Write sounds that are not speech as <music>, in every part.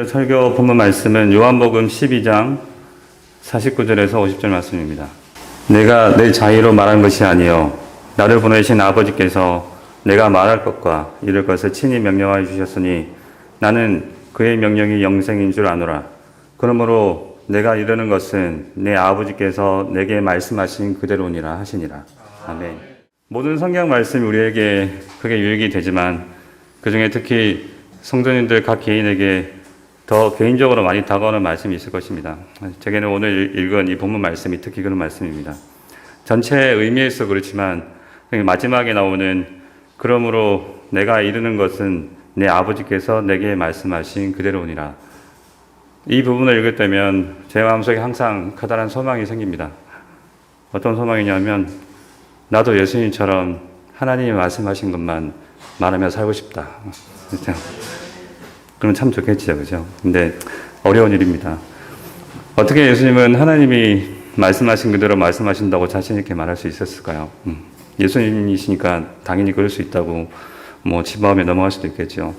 오늘 설교 본문 말씀은 요한복음 12장 49절에서 50절 말씀입니다. 내가 내 자의로 말한 것이 아니요 나를 보내신 아버지께서 내가 말할 것과 이룰 것을 친히 명령하여 주셨으니 나는 그의 명령이 영생인 줄 아노라. 그러므로 내가 이르는 것은 내 아버지께서 내게 말씀하신 그대로니라 하시니라. 아멘. 모든 성경 말씀이 우리에게 크게 유익이 되지만 그 중에 특히 성도님들 각 개인에게 더 개인적으로 많이 다가오는 말씀이 있을 것입니다. 제게는 오늘 읽은 이 본문 말씀이 특히 그런 말씀입니다. 전체 의미에서 그렇지만 마지막에 나오는 그러므로 내가 이르는 것은 내 아버지께서 내게 말씀하신 그대로니라. 이 부분을 읽을 때면 제 마음속에 항상 커다란 소망이 생깁니다. 어떤 소망이냐면 나도 예수님처럼 하나님이 말씀하신 것만 말하며 살고 싶다. 그러면 참 좋겠죠, 그죠? 근데 어려운 일입니다. 어떻게 예수님은 하나님이 말씀하신 그대로 말씀하신다고 자신있게 말할 수 있었을까요? 음, 예수님이시니까 당연히 그럴 수 있다고 뭐 지마음에 넘어갈 수도 있겠죠.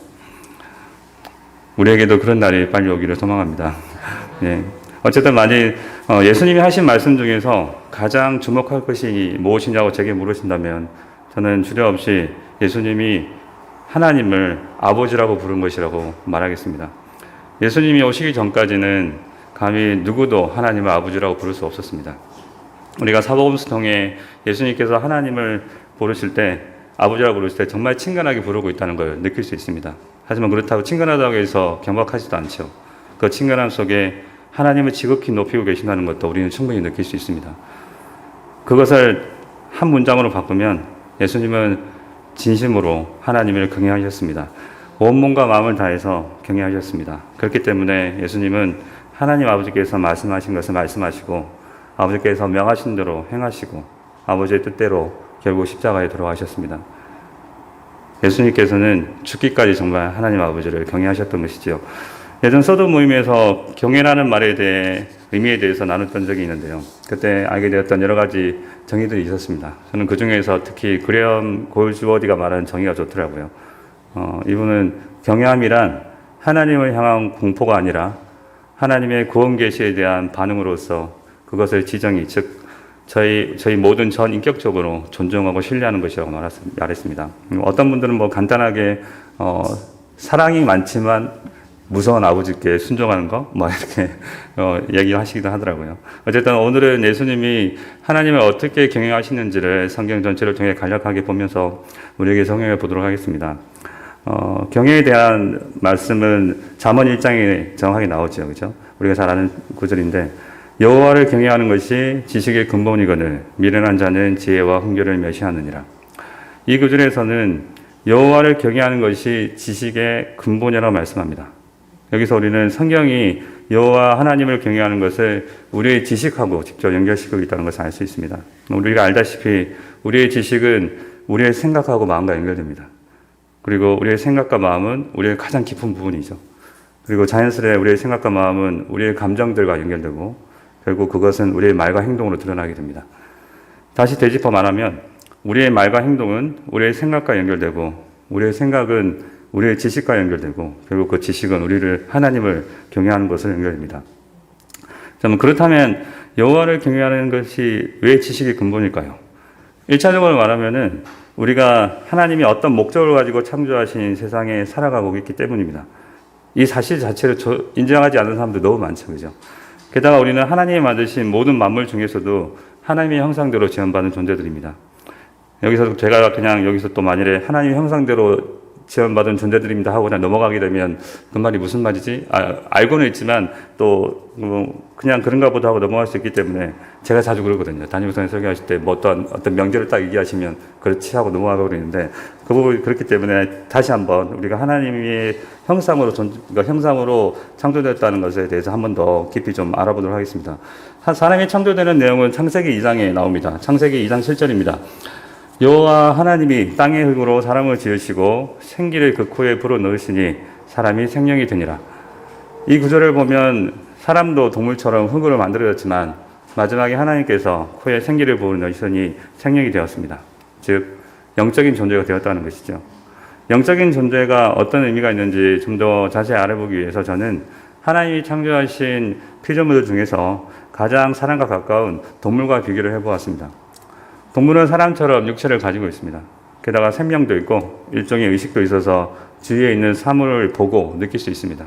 우리에게도 그런 날이 빨리 오기를 소망합니다. <laughs> 예. 어쨌든 만약 어, 예수님이 하신 말씀 중에서 가장 주목할 것이 무엇이냐고 제게 물으신다면 저는 주저 없이 예수님이 하나님을 아버지라고 부른 것이라고 말하겠습니다. 예수님이 오시기 전까지는 감히 누구도 하나님을 아버지라고 부를 수 없었습니다. 우리가 사복음서 통해 예수님께서 하나님을 부르실 때 아버지라고 부르실 때 정말 친근하게 부르고 있다는 걸 느낄 수 있습니다. 하지만 그렇다고 친근하다고 해서 경박하지도 않죠. 그 친근함 속에 하나님을 지극히 높이고 계신다는 것도 우리는 충분히 느낄 수 있습니다. 그것을 한 문장으로 바꾸면 예수님은 진심으로 하나님을 경외하셨습니다. 온 몸과 마음을 다해서 경외하셨습니다. 그렇기 때문에 예수님은 하나님 아버지께서 말씀하신 것을 말씀하시고 아버지께서 명하신 대로 행하시고 아버지의 뜻대로 결국 십자가에 돌아가셨습니다. 예수님께서는 죽기까지 정말 하나님 아버지를 경외하셨던 것이지요. 예전 서도 모임에서 경외라는 말에 대해 의미에 대해서 나눴던 적이 있는데요. 그때 알게 되었던 여러 가지 정의들이 있었습니다. 저는 그 중에서 특히 그레엄 골즈워디가 말하는 정의가 좋더라고요. 어, 이분은 경외함이란 하나님을 향한 공포가 아니라 하나님의 구원 계시에 대한 반응으로서 그것을 지정이 즉 저희 저희 모든 전 인격적으로 존중하고 신뢰하는 것이라고 말했습니다. 어떤 분들은 뭐 간단하게 어, 사랑이 많지만 무서운 아버지께 순종하는 거, 뭐 이렇게 어, 얘기하시기도 하더라고요. 어쨌든 오늘은 예수님이 하나님을 어떻게 경영하시는지를 성경 전체를 통해 간략하게 보면서 우리에게 성경해 보도록 하겠습니다. 어, 경영에 대한 말씀은 잠언 1장에 정확하게 나오죠, 그죠? 우리가 잘 아는 구절인데 여호와를 경외하는 것이 지식의 근본이거늘 미련한 자는 지혜와 훈계를 멸시하느니라. 이 구절에서는 여호와를 경외하는 것이 지식의 근본이라고 말씀합니다. 여기서 우리는 성경이 여호와 하나님을 경외하는 것을 우리의 지식하고 직접 연결시키고 있다는 것을 알 수 있습니다. 우리가 알다시피 우리의 지식은 우리의 생각하고 마음과 연결됩니다. 그리고 우리의 생각과 마음은 우리의 가장 깊은 부분이죠. 그리고 자연스레 우리의 생각과 마음은 우리의 감정들과 연결되고 결국 그것은 우리의 말과 행동으로 드러나게 됩니다. 다시 되짚어 말하면 우리의 말과 행동은 우리의 생각과 연결되고 우리의 생각은 우리의 지식과 연결되고 결국 그 지식은 우리를 하나님을 경외하는 것을 연결됩니다. 그렇다면 여호와를 경외하는 것이 왜 지식의 근본일까요? 1차적으로 말하면은 우리가 하나님이 어떤 목적을 가지고 창조하신 세상에 살아가고 있기 때문입니다. 이 사실 자체를 인정하지 않는 사람들 너무 많죠. 그죠? 게다가 우리는 하나님이 만드신 모든 만물 중에서도 하나님의 형상대로 지원받은 존재들입니다. 여기서 제가 그냥 여기서 또 만일에 하나님의 형상대로 지원받은 존재들입니다 하고 그냥 넘어가게 되면 그 말이 무슨 말이지? 아, 알고는 있지만 또 뭐 그냥 그런가 보다 하고 넘어갈 수 있기 때문에 제가 자주 그러거든요. 담임목사님 설교하실 때 뭐 어떤 어떤 명제를 딱 얘기하시면 그렇지 하고 넘어가고 그러는데 그 부분이 그렇기 때문에 다시 한번 우리가 하나님의 형상으로 존, 그러니까 형상으로 창조됐다는 것에 대해서 한 번 더 깊이 좀 알아보도록 하겠습니다. 사람이 창조되는 내용은 창세기 2장에 나옵니다. 창세기 2장 7절입니다. 여호와 하나님이 땅의 흙으로 사람을 지으시고 생기를 그 코에 불어 넣으시니 사람이 생명이 되니라. 이 구절을 보면 사람도 동물처럼 흙으로 만들어졌지만 마지막에 하나님께서 코에 생기를 부어 넣으시니 생명이 되었습니다. 즉 영적인 존재가 되었다는 것이죠. 영적인 존재가 어떤 의미가 있는지 좀 더 자세히 알아보기 위해서 저는 하나님이 창조하신 피조물 중에서 가장 사람과 가까운 동물과 비교를 해보았습니다. 동물은 사람처럼 육체를 가지고 있습니다. 게다가 생명도 있고 일종의 의식도 있어서 주위에 있는 사물을 보고 느낄 수 있습니다.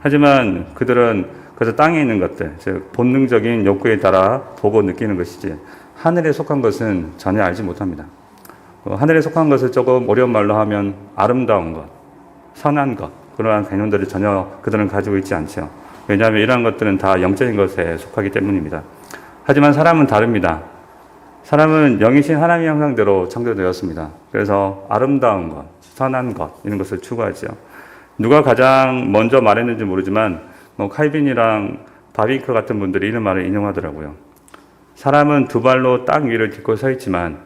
하지만 그들은 그저 땅에 있는 것들, 즉 본능적인 욕구에 따라 보고 느끼는 것이지 하늘에 속한 것은 전혀 알지 못합니다. 어, 하늘에 속한 것을 조금 어려운 말로 하면 아름다운 것, 선한 것 그러한 개념들을 전혀 그들은 가지고 있지 않죠. 왜냐하면 이러한 것들은 다 영적인 것에 속하기 때문입니다. 하지만 사람은 다릅니다. 사람은 영이신 하나님의 형상대로 창조되었습니다. 그래서 아름다운 것, 선한 것 이런 것을 추구하죠. 누가 가장 먼저 말했는지 모르지만 뭐 칼빈이랑 바비크 같은 분들이 이런 말을 인용하더라고요. 사람은 두 발로 땅 위를 딛고 서 있지만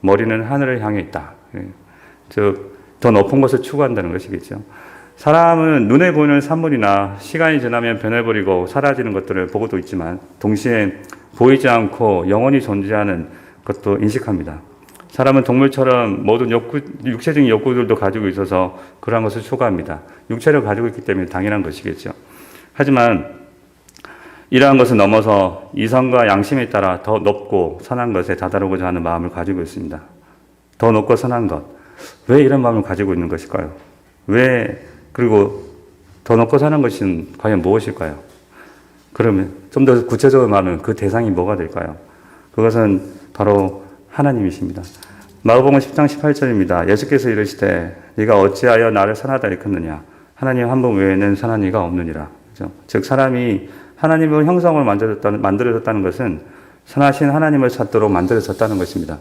머리는 하늘을 향해 있다. 예. 즉, 더 높은 것을 추구한다는 것이겠죠. 사람은 눈에 보이는 산물이나 시간이 지나면 변해버리고 사라지는 것들을 보고도 있지만 동시에 보이지 않고 영원히 존재하는 것도 인식합니다. 사람은 동물처럼 모든 욕구, 육체적인 욕구들도 가지고 있어서 그러한 것을 추구합니다. 육체를 가지고 있기 때문에 당연한 것이겠죠. 하지만 이러한 것을 넘어서 이성과 양심에 따라 더 높고 선한 것에 다다르고자 하는 마음을 가지고 있습니다. 더 높고 선한 것. 왜 이런 마음을 가지고 있는 것일까요? 왜, 그리고 더 높고 선한 것은 과연 무엇일까요? 그러면 좀 더 구체적으로 말하면 그 대상이 뭐가 될까요? 그것은 바로 하나님이십니다. 마가복음 10장 18절입니다. 예수께서 이르시되 네가 어찌하여 나를 선하다 일컫느냐 하나님 한 분 외에는 선한 이가 없느니라. 그죠? 즉 사람이 하나님을 형상으로 만들어졌다는, 만들어졌다는 것은 선하신 하나님을 찾도록 만들어졌다는 것입니다.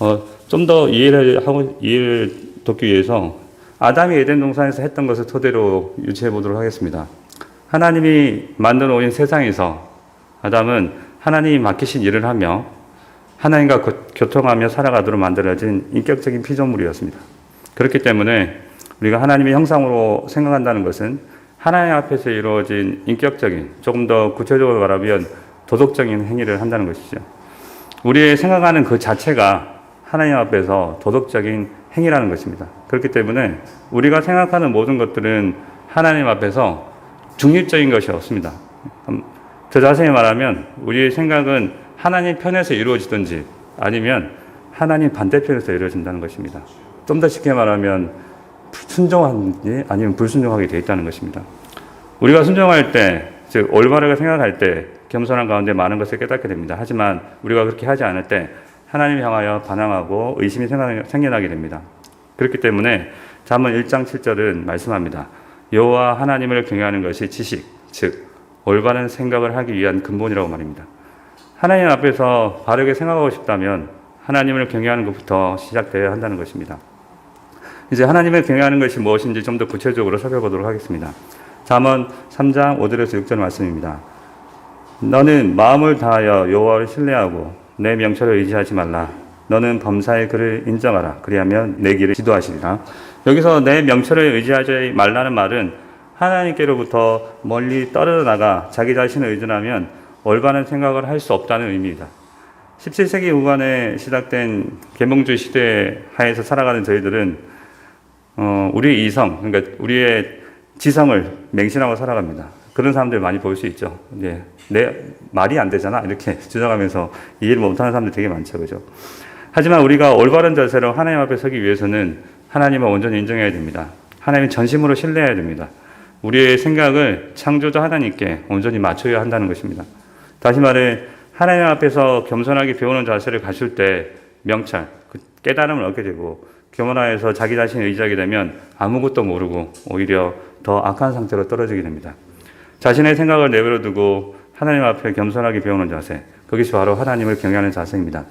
어, 좀 더 이해를 하고 이해를 돕기 위해서 아담이 에덴 동산에서 했던 것을 토대로 유추해 보도록 하겠습니다. 하나님이 만들어 놓은 세상에서 아담은 하나님이 맡기신 일을 하며 하나님과 교- 교통하며 살아가도록 만들어진 인격적인 피조물이었습니다. 그렇기 때문에 우리가 하나님의 형상으로 생각한다는 것은 하나님 앞에서 이루어진 인격적인 조금 더 구체적으로 말하면 도덕적인 행위를 한다는 것이죠. 우리의 생각하는 그 자체가 하나님 앞에서 도덕적인 행위라는 것입니다. 그렇기 때문에 우리가 생각하는 모든 것들은 하나님 앞에서 중립적인 것이 없습니다. 음, 더 자세히 말하면 우리의 생각은 하나님 편에서 이루어지든지 아니면 하나님 반대편에서 이루어진다는 것입니다. 좀 더 쉽게 말하면 순종하는지 아니면 불순종하게 되어 있다는 것입니다. 우리가 순종할 때, 즉 올바르게 생각할 때 겸손한 가운데 많은 것을 깨닫게 됩니다. 하지만 우리가 그렇게 하지 않을 때 하나님 향하여 반항하고 의심이 생겨나게 됩니다. 그렇기 때문에 잠언 1장 7절은 말씀합니다. 여호와 하나님을 경외하는 것이 지식, 즉 올바른 생각을 하기 위한 근본이라고 말입니다. 하나님 앞에서 바르게 생각하고 싶다면 하나님을 경외하는 것부터 시작되어야 한다는 것입니다. 이제 하나님을 경외하는 것이 무엇인지 좀 더 구체적으로 살펴보도록 하겠습니다. 잠언 3장 5절에서 6절 말씀입니다. 너는 마음을 다하여 여호와를 신뢰하고 내 명철을 의지하지 말라. 너는 범사의 그를 인정하라. 그리하면 내 길을 지도하시리라. 여기서 내 명철을 의지하지 말라는 말은 하나님께로부터 멀리 떨어져 나가 자기 자신을 의존하면 올바른 생각을 할 수 없다는 의미입니다. 17세기 후반에 시작된 계몽주의 시대 하에서 살아가는 저희들은 어, 우리의 이성, 그러니까 우리의 지성을 맹신하고 살아갑니다. 그런 사람들 많이 볼 수 있죠. 이제 내 말이 안 되잖아 이렇게 <laughs> 주장하면서 이해를 못하는 사람들 되게 많죠, 그죠? 하지만 우리가 올바른 자세로 하나님 앞에 서기 위해서는 하나님을 온전히 인정해야 됩니다. 하나님 전심으로 신뢰해야 됩니다. 우리의 생각을 창조자 하나님께 온전히 맞춰야 한다는 것입니다. 다시 말해 하나님 앞에서 겸손하게 배우는 자세를 가질 때 명찰, 그 깨달음을 얻게 되고 교만하여서 자기 자신을 의지하게 되면 아무것도 모르고 오히려 더 악한 상태로 떨어지게 됩니다. 자신의 생각을 내버려 두고 하나님 앞에 겸손하게 배우는 자세, 그것이 바로 하나님을 경외하는 자세입니다.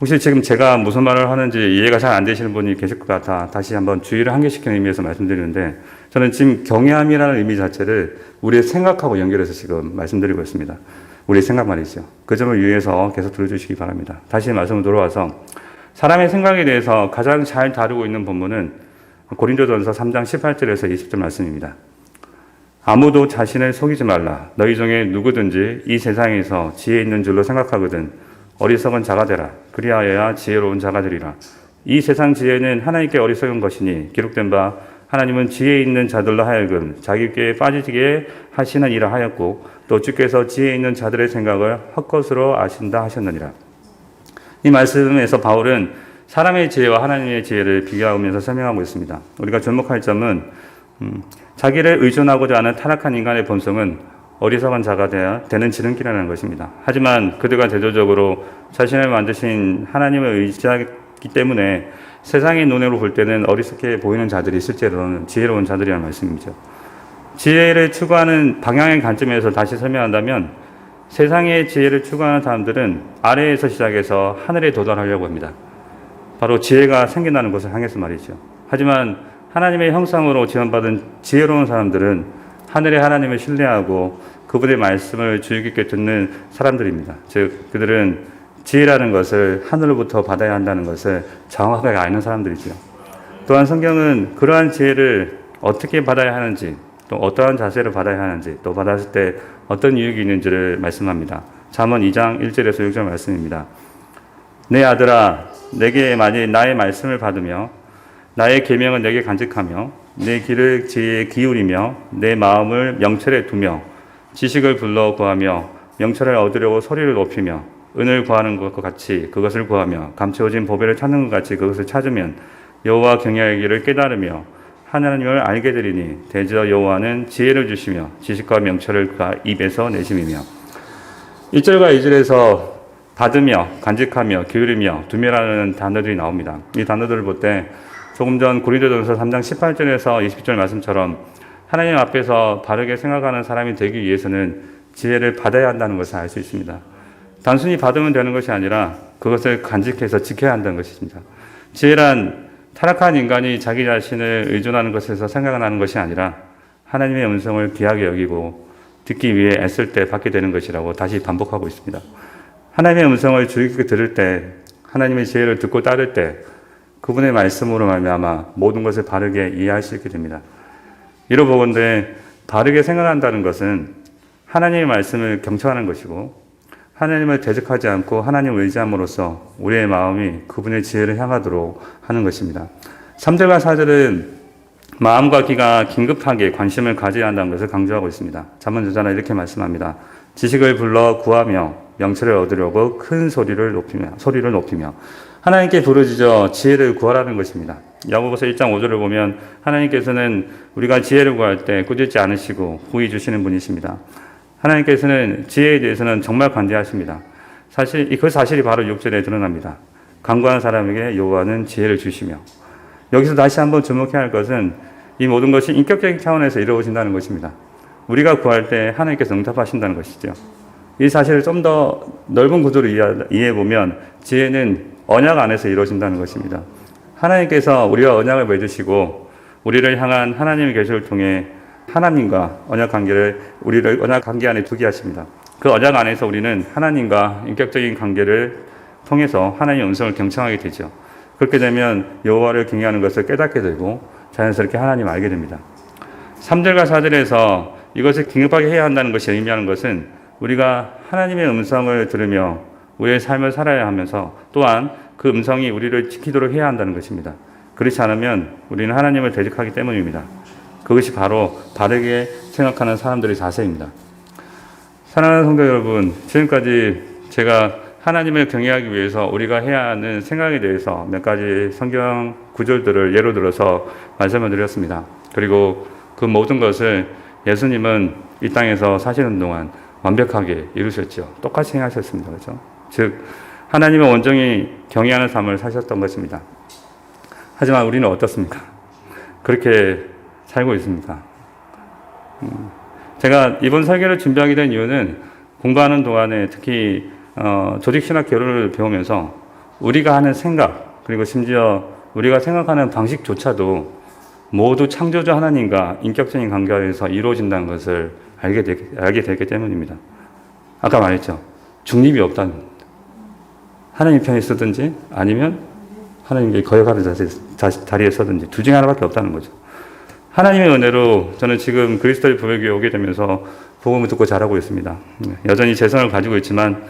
혹시 지금 제가 무슨 말을 하는지 이해가 잘 안 되시는 분이 계실 것 같아 다시 한번 주의를 환기시키는 의미에서 말씀드리는데 저는 지금 경외함이라는 의미 자체를 우리의 생각하고 연결해서 지금 말씀드리고 있습니다. 우리의 생각 말이죠. 그 점을 유의해서 계속 들어주시기 바랍니다. 다시 말씀을 돌아와서 사람의 생각에 대해서 가장 잘 다루고 있는 본문은 고린도전서 3장 18절에서 20절 말씀입니다. 아무도 자신을 속이지 말라. 너희 중에 누구든지 이 세상에서 지혜 있는 줄로 생각하거든 어리석은 자가 되라. 그리하여야 지혜로운 자가 되리라. 이 세상 지혜는 하나님께 어리석은 것이니 기록된 바 하나님은 지혜 있는 자들로 하여금 자기께 빠지게 하시는 일을 하였고 또 주께서 지혜 있는 자들의 생각을 헛것으로 아신다 하셨느니라. 이 말씀에서 바울은 사람의 지혜와 하나님의 지혜를 비교하면서 설명하고 있습니다. 우리가 주목할 점은 음, 자기를 의존하고자 하는 타락한 인간의 본성은 어리석은 자가 되는 지름길이라는 것입니다. 하지만 그들과 대조적으로 자신을 만드신 하나님을 의지하기 때문에 세상의 눈으로 볼 때는 어리석게 보이는 자들이 실제로는 지혜로운 자들이라는 말씀이죠. 지혜를 추구하는 방향의 관점에서 다시 설명한다면 세상의 지혜를 추구하는 사람들은 아래에서 시작해서 하늘에 도달하려고 합니다. 바로 지혜가 생긴다는 것을 향해서 말이죠. 하지만 하나님의 형상으로 지원받은 지혜로운 사람들은 하늘의 하나님을 신뢰하고 그분의 말씀을 주의 깊게 듣는 사람들입니다. 즉 그들은 지혜라는 것을 하늘로부터 받아야 한다는 것을 정확하게 아는 사람들이죠. 또한 성경은 그러한 지혜를 어떻게 받아야 하는지 또 어떠한 자세를 받아야 하는지 또 받았을 때 어떤 유익이 있는지를 말씀합니다. 잠언 2장 1절에서 6절 말씀입니다. 내 아들아 내게 만일 나의 말씀을 받으며 나의 계명은 내게 간직하며 내 길을 지혜에 기울이며 내 마음을 명철에 두며 지식을 불러 구하며 명철을 얻으려고 소리를 높이며 은을 구하는 것과 같이 그것을 구하며 감추어진 보배를 찾는 것 같이 그것을 찾으면 여호와 경외하기를 깨달으며 하나님을 알게 되리니 대저 여호와는 지혜를 주시며 지식과 명철을 그가 입에서 내심이며 1절과 2절에서 받으며 간직하며 기울이며 두며라는 단어들이 나옵니다. 이 단어들을 볼때 조금 전 고린도전서 3장 18절에서 20절 말씀처럼 하나님 앞에서 바르게 생각하는 사람이 되기 위해서는 지혜를 받아야 한다는 것을 알 수 있습니다. 단순히 받으면 되는 것이 아니라 그것을 간직해서 지켜야 한다는 것입니다. 지혜란 타락한 인간이 자기 자신을 의존하는 것에서 생각나는 것이 아니라 하나님의 음성을 귀하게 여기고 듣기 위해 애쓸 때 받게 되는 것이라고 다시 반복하고 있습니다. 하나님의 음성을 주의 깊게 들을 때, 하나님의 지혜를 듣고 따를 때, 그분의 말씀으로 말미암아 모든 것을 바르게 이해할 수 있게 됩니다. 이로 보건대 바르게 생각한다는 것은 하나님의 말씀을 경청하는 것이고 하나님을 대적하지 않고 하나님을 의지함으로써 우리의 마음이 그분의 지혜를 향하도록 하는 것입니다. 3절과 4절은 마음과 귀가 긴급하게 관심을 가져야 한다는 것을 강조하고 있습니다. 잠언 저자는 이렇게 말씀합니다. 지식을 불러 구하며 명철을 얻으려고 큰 소리를 높이며 소리를 높이며 하나님께 부르짖어 지혜를 구하라는 것입니다. 야고보서 1장 5절을 보면 하나님께서는 우리가 지혜를 구할 때 꾸짖지 않으시고 구해 주시는 분이십니다. 하나님께서는 지혜에 대해서는 정말 관대하십니다. 사실 그 사실이 바로 6절에 드러납니다. 강구한 사람에게 여호와는 지혜를 주시며 여기서 다시 한번 주목해야 할 것은 이 모든 것이 인격적인 차원에서 이루어진다는 것입니다. 우리가 구할 때 하나님께서 응답하신다는 것이죠. 이 사실을 좀 더 넓은 구조로 이해해 보면 지혜는 언약 안에서 이루어진다는 것입니다. 하나님께서 우리와 언약을 맺으시고 우리를 향한 하나님의 계시를 통해 하나님과 언약 관계를 우리를 언약 관계 안에 두게 하십니다. 그 언약 안에서 우리는 하나님과 인격적인 관계를 통해서 하나님의 음성을 경청하게 되죠. 그렇게 되면 여호와를 경외하는 것을 깨닫게 되고 자연스럽게 하나님 알게 됩니다. 3절과 4절에서 이것을 긴급하게 해야 한다는 것이 의미하는 것은 우리가 하나님의 음성을 들으며 우리의 삶을 살아야 하면서 또한 그 음성이 우리를 지키도록 해야 한다는 것입니다. 그렇지 않으면 우리는 하나님을 대적하기 때문입니다. 그것이 바로 바르게 생각하는 사람들의 자세입니다. 사랑하는 성도 여러분, 지금까지 제가 하나님을 경외하기 위해서 우리가 해야 하는 생각에 대해서 몇 가지 성경 구절들을 예로 들어서 말씀을 드렸습니다. 그리고 그 모든 것을 예수님은 이 땅에서 사시는 동안 완벽하게 이루셨죠. 똑같이 행하셨습니다. 그렇죠? 즉 하나님의 온전히 경외하는 삶을 사셨던 것입니다. 하지만 우리는 어떻습니까? 그렇게 살고 있습니다. 음, 제가 이번 설계를 준비하게 된 이유는 공부하는 동안에 특히 어, 조직신학 교류를 배우면서 우리가 하는 생각 그리고 심지어 우리가 생각하는 방식조차도 모두 창조주 하나님과 인격적인 관계에서 이루어진다는 것을 알게, 되, 알게 되기 때문입니다. 아까 말했죠. 중립이 없다는. 하나님 편에 서든지 아니면 하나님께 거역하는 자리에 서든지 둘 중에 하나밖에 없다는 거죠. 하나님의 은혜로 저는 지금 그리스도의 부흥교에 오게 되면서 복음을 듣고 자라고 있습니다. 여전히 재성을 가지고 있지만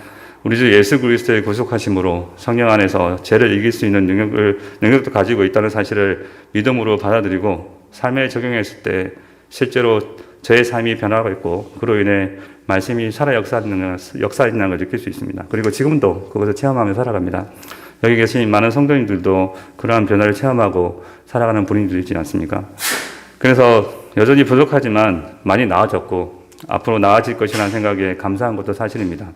우리 주 예수 그리스도의 구속하심으로 성령 안에서 죄를 이길 수 있는 능력을 능력도 가지고 있다는 사실을 믿음으로 받아들이고 삶에 적용했을 때 실제로 저의 삶이 변화가 있고 그로 인해 말씀이 살아 역사하는 역사하는 걸 느낄 수 있습니다. 그리고 지금도 그것을 체험하며 살아갑니다. 여기 계신 많은 성도님들도 그러한 변화를 체험하고 살아가는 분들이 있지 않습니까? 그래서 여전히 부족하지만 많이 나아졌고 앞으로 나아질 것이라는 생각에 감사한 것도 사실입니다.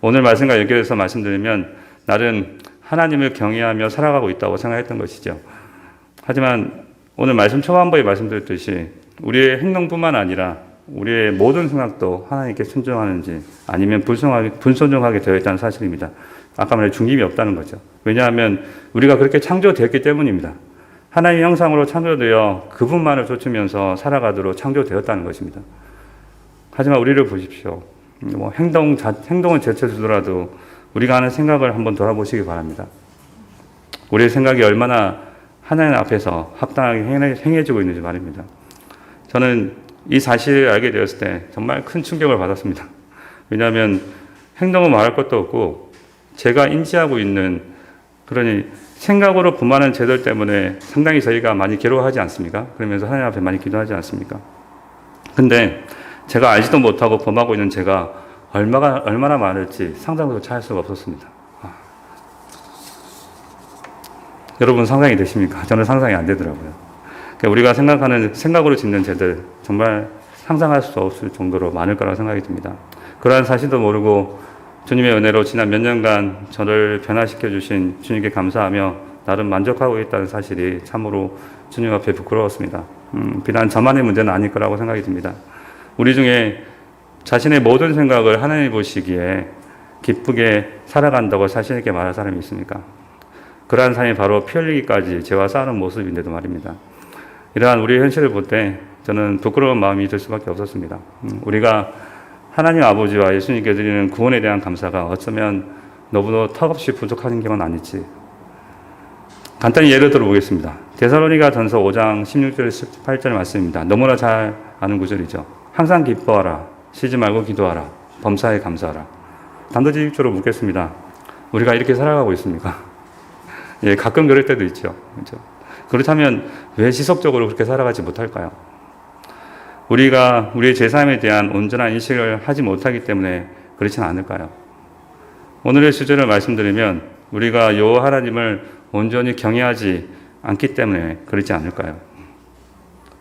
오늘 말씀과 연결해서 말씀드리면 나는 하나님을 경외하며 살아가고 있다고 생각했던 것이죠. 하지만 오늘 말씀 초반부에 말씀드렸듯이 우리의 행동뿐만 아니라 우리의 모든 생각도 하나님께 순종하는지 아니면 불순하게, 불순종하게 되어 있다는 사실입니다. 아까 말한 중립이 없다는 거죠. 왜냐하면 우리가 그렇게 창조되었기 때문입니다. 하나님 형상으로 창조되어 그분만을 좇으면서 살아가도록 창조되었다는 것입니다. 하지만 우리를 보십시오. 뭐 행동 자, 행동은 제쳐주더라도 우리가 하는 생각을 한번 돌아보시기 바랍니다. 우리의 생각이 얼마나 하나님 앞에서 합당하게 행해, 행해지고 있는지 말입니다. 저는 이 사실을 알게 되었을 때 정말 큰 충격을 받았습니다. 왜냐하면 행동은 말할 것도 없고 제가 인지하고 있는 그러니 생각으로 분만한 죄들 때문에 상당히 저희가 많이 괴로워하지 않습니까? 그러면서 하나님 앞에 많이 기도하지 않습니까? 근데 제가 알지도 못하고 범하고 있는 제가 얼마가, 얼마나 많을지 상상도 잘 수가 없었습니다. 아. 여러분 상상이 되십니까? 저는 상상이 안 되더라고요. 그러니까 우리가 생각하는, 생각으로 짓는 죄들 정말 상상할 수 없을 정도로 많을 거라고 생각이 듭니다. 그러한 사실도 모르고 주님의 은혜로 지난 몇 년간 저를 변화시켜 주신 주님께 감사하며 나름 만족하고 있다는 사실이 참으로 주님 앞에 부끄러웠습니다. 음, 비단 저만의 문제는 아닐 거라고 생각이 듭니다. 우리 중에 자신의 모든 생각을 하나님 보시기에 기쁘게 살아간다고 자신있게 말할 사람이 있습니까? 그러한 삶이 바로 피 흘리기까지 죄와 싸우는 모습인데도 말입니다. 이러한 우리의 현실을 볼 때 저는 부끄러운 마음이 들 수밖에 없었습니다. 음, 우리가 하나님 아버지와 예수님께 드리는 구원에 대한 감사가 어쩌면 너무도 턱없이 부족한 게만 아닐지. 간단히 예를 들어보겠습니다. 데살로니가 전서 5장 16절 18절 말씀입니다. 너무나 잘 아는 구절이죠. 항상 기뻐하라. 쉬지 말고 기도하라. 범사에 감사하라. 단도직입적으로 묻겠습니다. 우리가 이렇게 살아가고 있습니까? <laughs> 예, 가끔 그럴 때도 있죠. 그렇죠? 그렇다면 왜 지속적으로 그렇게 살아가지 못할까요? 우리가 우리의 죄사함에 대한 온전한 인식을 하지 못하기 때문에 그렇지는 않을까요? 오늘의 주제를 말씀드리면 우리가 여호와 하나님을 온전히 경외하지 않기 때문에 그렇지 않을까요?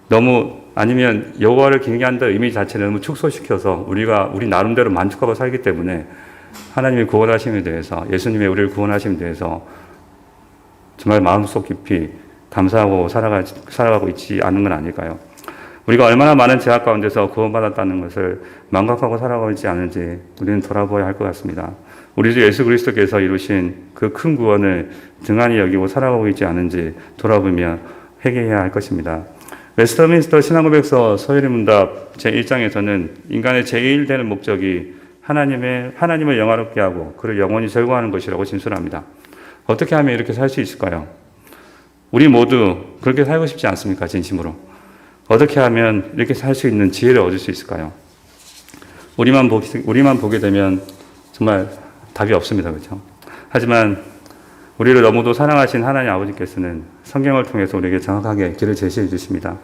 너무 아니면 여호와를 경외한다 의미 자체를 너무 축소시켜서 우리가 우리 나름대로 만족하고 살기 때문에 하나님의 구원하심에 대해서 예수님의 우리를 구원하심에 대해서 정말 마음속 깊이 감사하고 살아가, 살아가고 있지 않은 건 아닐까요? 우리가 얼마나 많은 제약 가운데서 구원받았다는 것을 망각하고 살아가고 있지 않은지 우리는 돌아보아야 할 것 같습니다. 우리 주 예수 그리스도께서 이루신 그 큰 구원을 등한히 여기고 살아가고 있지 않은지 돌아보며 회개해야 할 것입니다. 웨스터민스터 신앙고백서 서열의 문답 제1장에서는 인간의 제일 되는 목적이 하나님의, 하나님을 영화롭게 하고 그를 영원히 절거하는 것이라고 진술합니다. 어떻게 하면 이렇게 살 수 있을까요? 우리 모두 그렇게 살고 싶지 않습니까? 진심으로. 어떻게 하면 이렇게 살 수 있는 지혜를 얻을 수 있을까요? 우리만 보기, 우리만 보게 되면 정말 답이 없습니다. 그렇죠? 하지만 우리를 너무도 사랑하신 하나님 아버지께서는 성경을 통해서 우리에게 정확하게 길을 제시해 주십니다.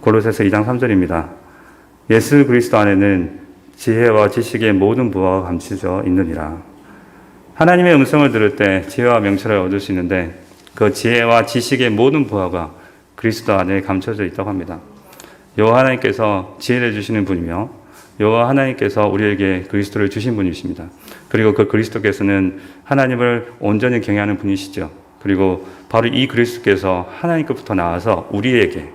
골로새서 2장 3절입니다. 예수 그리스도 안에는 지혜와 지식의 모든 부하가 감추져 있느니라. 하나님의 음성을 들을 때 지혜와 명철을 얻을 수 있는데 그 지혜와 지식의 모든 부하가 그리스도 안에 감춰져 있다고 합니다. 여호와 하나님께서 지혜를 주시는 분이며 여호와 하나님께서 우리에게 그리스도를 주신 분이십니다. 그리고 그 그리스도께서는 하나님을 온전히 경외하는 분이시죠. 그리고 바로 이 그리스도께서 하나님께부터 나와서 우리에게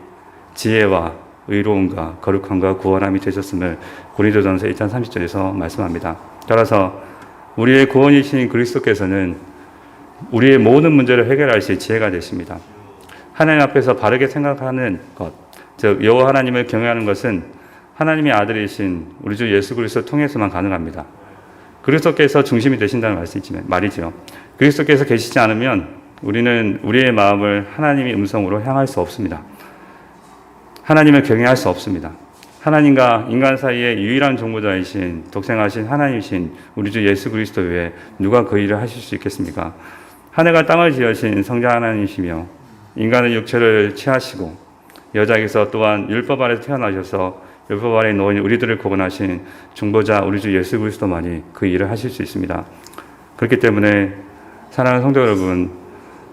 지혜와 의로움과 거룩함과 구원함이 되셨음을 고린도전서 1장 30절에서 말씀합니다. 따라서 우리의 구원이신 그리스도께서는 우리의 모든 문제를 해결하실 지혜가 되십니다. 하나님 앞에서 바르게 생각하는 것, 즉 여호와 하나님을 경외하는 것은 하나님의 아들이신 우리 주 예수 그리스도 통해서만 가능합니다. 그리스도께서 중심이 되신다는 말씀이지만 말이죠. 그리스도께서 계시지 않으면 우리는 우리의 마음을 하나님의 음성으로 향할 수 없습니다. 하나님을 경외할 수 없습니다. 하나님과 인간 사이의 유일한 종보자이신 독생하신 하나님이신 우리 주 예수 그리스도 외에 누가 그 일을 하실 수 있겠습니까? 하늘과 땅을 지으신 성자 하나님이시며 인간의 육체를 취하시고 여자에게서 또한 율법 아래서 태어나셔서 율법 아래 놓인 우리들을 구원하신 중보자 우리 주 예수 그리스도만이 그 일을 하실 수 있습니다. 그렇기 때문에 사랑하는 성도 여러분,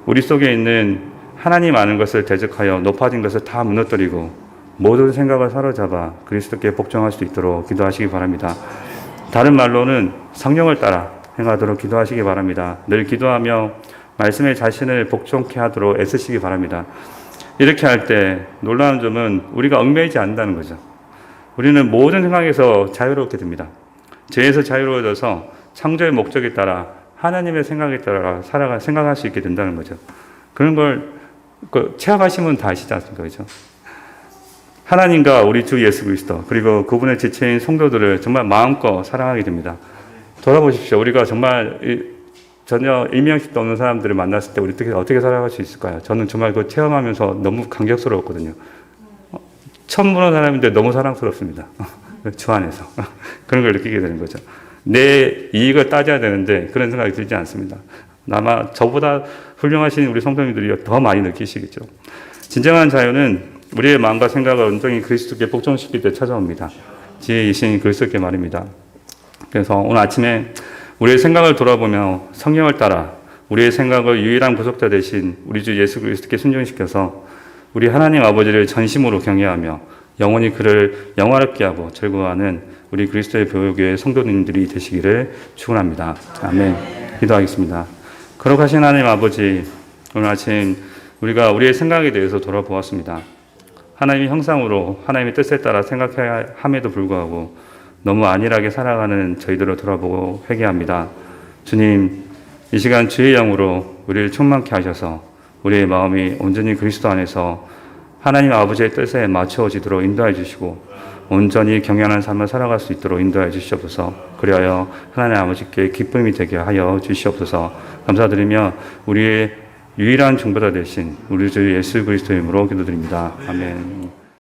우리 속에 있는 하나님 아는 것을 대적하여 높아진 것을 다 무너뜨리고 모든 생각을 사로잡아 그리스도께 복종할 수 있도록 기도하시기 바랍니다. 다른 말로는 성령을 따라 행하도록 기도하시기 바랍니다. 늘 기도하며 말씀에 자신을 복종케 하도록 애쓰시기 바랍니다. 이렇게 할 때 놀라운 점은 우리가 얽매이지 않는다는 거죠. 우리는 모든 생각에서 자유롭게 됩니다. 죄에서 자유로워져서 창조의 목적에 따라 하나님의 생각에 따라 살아가 생각할 수 있게 된다는 거죠. 그런 걸 그, 체험하시면 다 아시지 않습니까? 그죠? 하나님과 우리 주 예수 그리스도 그리고 그분의 지체인 성도들을 정말 마음껏 사랑하게 됩니다. 돌아보십시오. 우리가 정말 이, 전혀 일명식도 없는 사람들을 만났을 때 우리 어떻게, 어떻게 살아갈 수 있을까요? 저는 정말 그 체험하면서 너무 감격스러웠거든요. 어, 처음 보는 사람인데 너무 사랑스럽습니다. <laughs> 주 안에서. <laughs> 그런 걸 느끼게 되는 거죠. 내 이익을 따져야 되는데 그런 생각이 들지 않습니다. 아마 저보다 훌륭하신 우리 성도님들이 더 많이 느끼시겠죠. 진정한 자유는 우리의 마음과 생각을 온전히 그리스도께 복종시킬 때 찾아옵니다. 지혜이신 그리스도께 말입니다. 그래서 오늘 아침에 우리의 생각을 돌아보며 성령을 따라 우리의 생각을 유일한 구속자 대신 우리 주 예수 그리스도께 순종시켜서 우리 하나님 아버지를 전심으로 경외하며 영원히 그를 영화롭게 하고 즐거워하는 우리 그리스도의 교회의 성도님들이 되시기를 축원합니다. 아멘. 기도하겠습니다. 거룩하신 하나님 아버지, 오늘 아침 우리가 우리의 생각에 대해서 돌아보았습니다. 하나님의 형상으로 하나님의 뜻에 따라 생각함에도 불구하고 너무 안일하게 살아가는 저희들을 돌아보고 회개합니다. 주님, 이 시간 주의 영으로 우리를 충만케 하셔서 우리의 마음이 온전히 그리스도 안에서 하나님 아버지의 뜻에 맞추어지도록 인도해 주시고 온전히 경연한 삶을 살아갈 수 있도록 인도해 주시옵소서. 그리하여 하나님 아버지께 기쁨이 되게 하여 주시옵소서. 감사드리며 우리의 유일한 중보자 되신 우리 주 예수 그리스도의 이름으로 기도드립니다. 아멘.